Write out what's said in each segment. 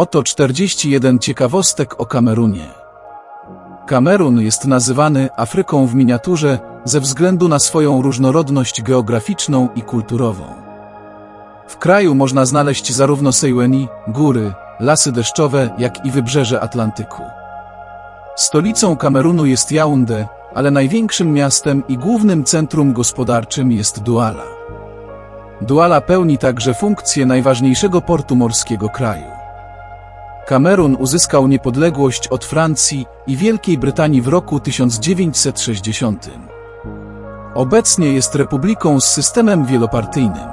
Oto 41 ciekawostek o Kamerunie. Kamerun jest nazywany Afryką w miniaturze ze względu na swoją różnorodność geograficzną i kulturową. W kraju można znaleźć zarówno Sejweni, góry, lasy deszczowe, jak i wybrzeże Atlantyku. Stolicą Kamerunu jest Yaoundé, ale największym miastem i głównym centrum gospodarczym jest Douala. Douala pełni także funkcję najważniejszego portu morskiego kraju. Kamerun uzyskał niepodległość od Francji i Wielkiej Brytanii w roku 1960. Obecnie jest republiką z systemem wielopartyjnym.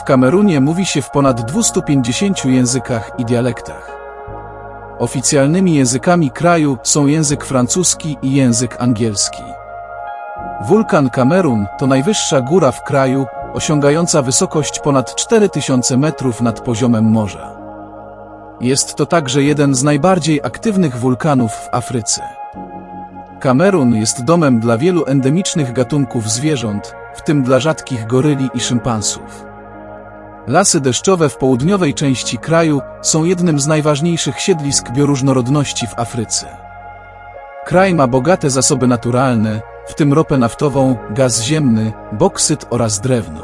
W Kamerunie mówi się w ponad 250 językach i dialektach. Oficjalnymi językami kraju są język francuski i język angielski. Wulkan Kamerun to najwyższa góra w kraju, osiągająca wysokość ponad 4000 metrów nad poziomem morza. Jest to także jeden z najbardziej aktywnych wulkanów w Afryce. Kamerun jest domem dla wielu endemicznych gatunków zwierząt, w tym dla rzadkich goryli i szympansów. Lasy deszczowe w południowej części kraju są jednym z najważniejszych siedlisk bioróżnorodności w Afryce. Kraj ma bogate zasoby naturalne, w tym ropę naftową, gaz ziemny, boksyt oraz drewno.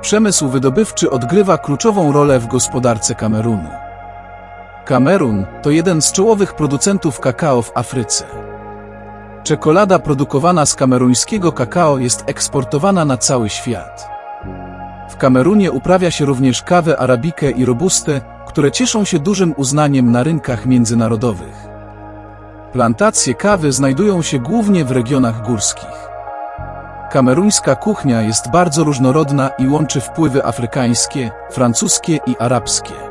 Przemysł wydobywczy odgrywa kluczową rolę w gospodarce Kamerunu. Kamerun to jeden z czołowych producentów kakao w Afryce. Czekolada produkowana z kameruńskiego kakao jest eksportowana na cały świat. W Kamerunie uprawia się również kawę arabikę i robustę, które cieszą się dużym uznaniem na rynkach międzynarodowych. Plantacje kawy znajdują się głównie w regionach górskich. Kameruńska kuchnia jest bardzo różnorodna i łączy wpływy afrykańskie, francuskie i arabskie.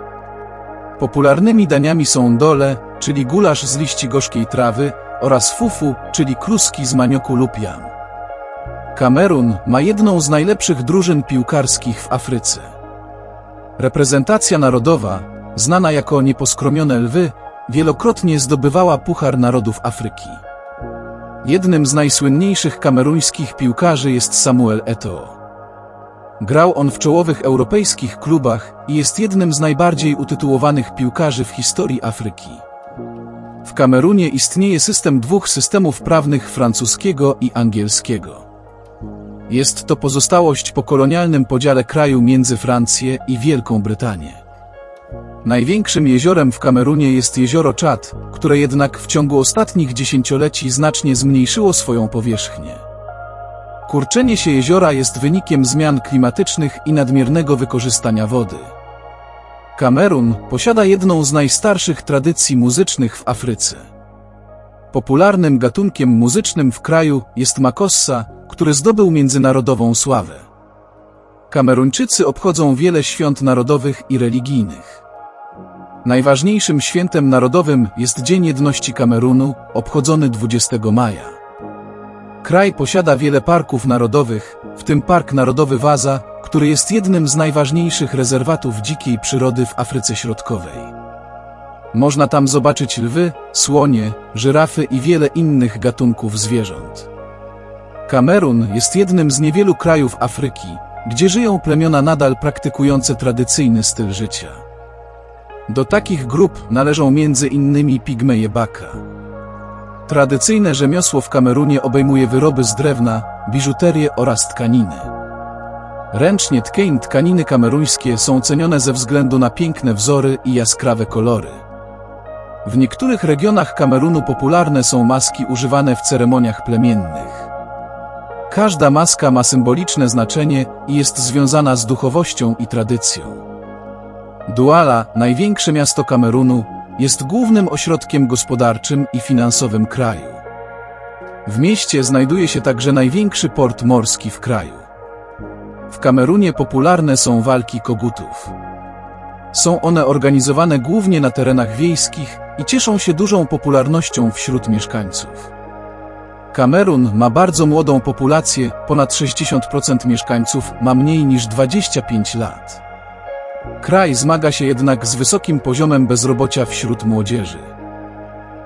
Popularnymi daniami są dole, czyli gulasz z liści gorzkiej trawy, oraz fufu, czyli kluski z manioku lub jam. Kamerun ma jedną z najlepszych drużyn piłkarskich w Afryce. Reprezentacja narodowa, znana jako nieposkromione lwy, wielokrotnie zdobywała Puchar Narodów Afryki. Jednym z najsłynniejszych kameruńskich piłkarzy jest Samuel Eto'o. Grał on w czołowych europejskich klubach i jest jednym z najbardziej utytułowanych piłkarzy w historii Afryki. W Kamerunie istnieje system dwóch systemów prawnych francuskiego i angielskiego. Jest to pozostałość po kolonialnym podziale kraju między Francję i Wielką Brytanię. Największym jeziorem w Kamerunie jest jezioro Czad, które jednak w ciągu ostatnich dziesięcioleci znacznie zmniejszyło swoją powierzchnię. Kurczenie się jeziora jest wynikiem zmian klimatycznych i nadmiernego wykorzystania wody. Kamerun posiada jedną z najstarszych tradycji muzycznych w Afryce. Popularnym gatunkiem muzycznym w kraju jest makossa, który zdobył międzynarodową sławę. Kameruńczycy obchodzą wiele świąt narodowych i religijnych. Najważniejszym świętem narodowym jest Dzień Jedności Kamerunu, obchodzony 20 maja. Kraj posiada wiele parków narodowych, w tym Park Narodowy Waza, który jest jednym z najważniejszych rezerwatów dzikiej przyrody w Afryce Środkowej. Można tam zobaczyć lwy, słonie, żyrafy i wiele innych gatunków zwierząt. Kamerun jest jednym z niewielu krajów Afryki, gdzie żyją plemiona nadal praktykujące tradycyjny styl życia. Do takich grup należą między innymi pigmeje Baka. Tradycyjne rzemiosło w Kamerunie obejmuje wyroby z drewna, biżuterię oraz tkaniny. Ręcznie tkeń tkaniny kameruńskie są cenione ze względu na piękne wzory i jaskrawe kolory. W niektórych regionach Kamerunu popularne są maski używane w ceremoniach plemiennych. Każda maska ma symboliczne znaczenie i jest związana z duchowością i tradycją. Douala, największe miasto Kamerunu, jest głównym ośrodkiem gospodarczym i finansowym kraju. W mieście znajduje się także największy port morski w kraju. W Kamerunie popularne są walki kogutów. Są one organizowane głównie na terenach wiejskich i cieszą się dużą popularnością wśród mieszkańców. Kamerun ma bardzo młodą populację, ponad 60% mieszkańców ma mniej niż 25 lat. Kraj zmaga się jednak z wysokim poziomem bezrobocia wśród młodzieży.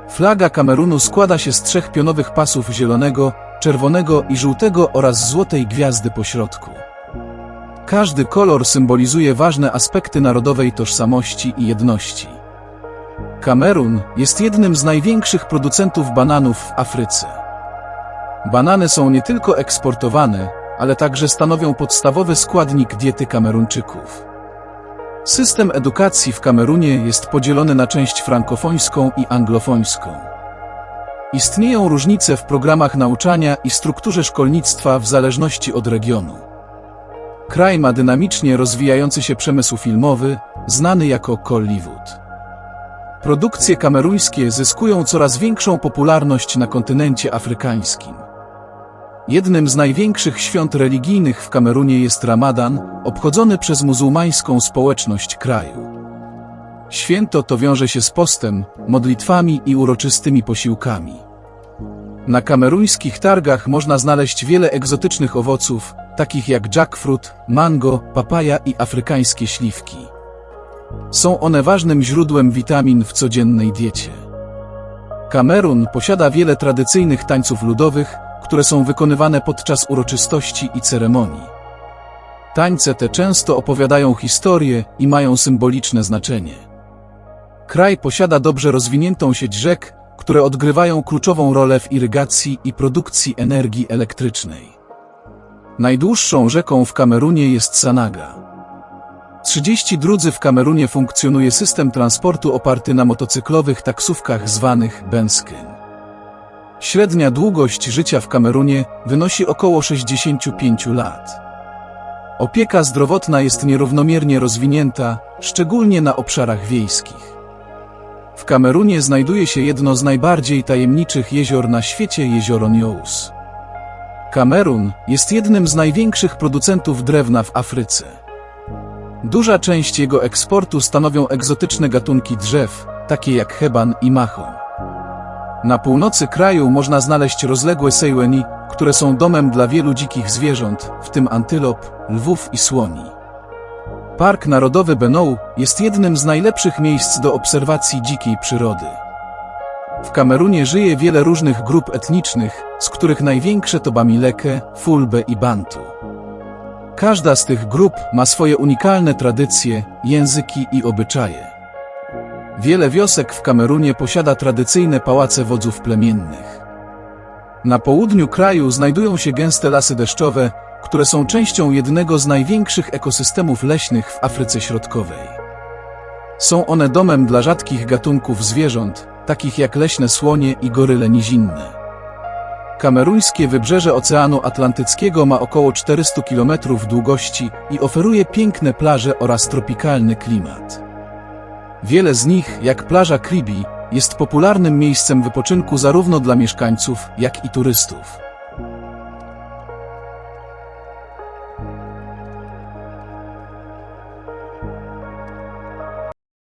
Flaga Kamerunu składa się z trzech pionowych pasów zielonego, czerwonego i żółtego oraz złotej gwiazdy pośrodku. Każdy kolor symbolizuje ważne aspekty narodowej tożsamości i jedności. Kamerun jest jednym z największych producentów bananów w Afryce. Banany są nie tylko eksportowane, ale także stanowią podstawowy składnik diety Kameruńczyków. System edukacji w Kamerunie jest podzielony na część frankofońską i anglofońską. Istnieją różnice w programach nauczania i strukturze szkolnictwa w zależności od regionu. Kraj ma dynamicznie rozwijający się przemysł filmowy, znany jako Kollywood. Produkcje kameruńskie zyskują coraz większą popularność na kontynencie afrykańskim. Jednym z największych świąt religijnych w Kamerunie jest Ramadan, obchodzony przez muzułmańską społeczność kraju. Święto to wiąże się z postem, modlitwami i uroczystymi posiłkami. Na kameruńskich targach można znaleźć wiele egzotycznych owoców, takich jak jackfruit, mango, papaja i afrykańskie śliwki. Są one ważnym źródłem witamin w codziennej diecie. Kamerun posiada wiele tradycyjnych tańców ludowych, które są wykonywane podczas uroczystości i ceremonii. Tańce te często opowiadają historie i mają symboliczne znaczenie. Kraj posiada dobrze rozwiniętą sieć rzek, które odgrywają kluczową rolę w irygacji i produkcji energii elektrycznej. Najdłuższą rzeką w Kamerunie jest Sanaga. 30 drudzy w Kamerunie funkcjonuje system transportu oparty na motocyklowych taksówkach zwanych Benskin. Średnia długość życia w Kamerunie wynosi około 65 lat. Opieka zdrowotna jest nierównomiernie rozwinięta, szczególnie na obszarach wiejskich. W Kamerunie znajduje się jedno z najbardziej tajemniczych jezior na świecie jezioro Nyous. Kamerun jest jednym z największych producentów drewna w Afryce. Duża część jego eksportu stanowią egzotyczne gatunki drzew, takie jak heban i mahon. Na północy kraju można znaleźć rozległe sejweni, które są domem dla wielu dzikich zwierząt, w tym antylop, lwów i słoni. Park Narodowy Benou jest jednym z najlepszych miejsc do obserwacji dzikiej przyrody. W Kamerunie żyje wiele różnych grup etnicznych, z których największe to Bamileke, Fulbe i Bantu. Każda z tych grup ma swoje unikalne tradycje, języki i obyczaje. Wiele wiosek w Kamerunie posiada tradycyjne pałace wodzów plemiennych. Na południu kraju znajdują się gęste lasy deszczowe, które są częścią jednego z największych ekosystemów leśnych w Afryce Środkowej. Są one domem dla rzadkich gatunków zwierząt, takich jak leśne słonie i goryle nizinne. Kameruńskie wybrzeże Oceanu Atlantyckiego ma około 400 km długości i oferuje piękne plaże oraz tropikalny klimat. Wiele z nich, jak plaża Kribi, jest popularnym miejscem wypoczynku zarówno dla mieszkańców, jak i turystów.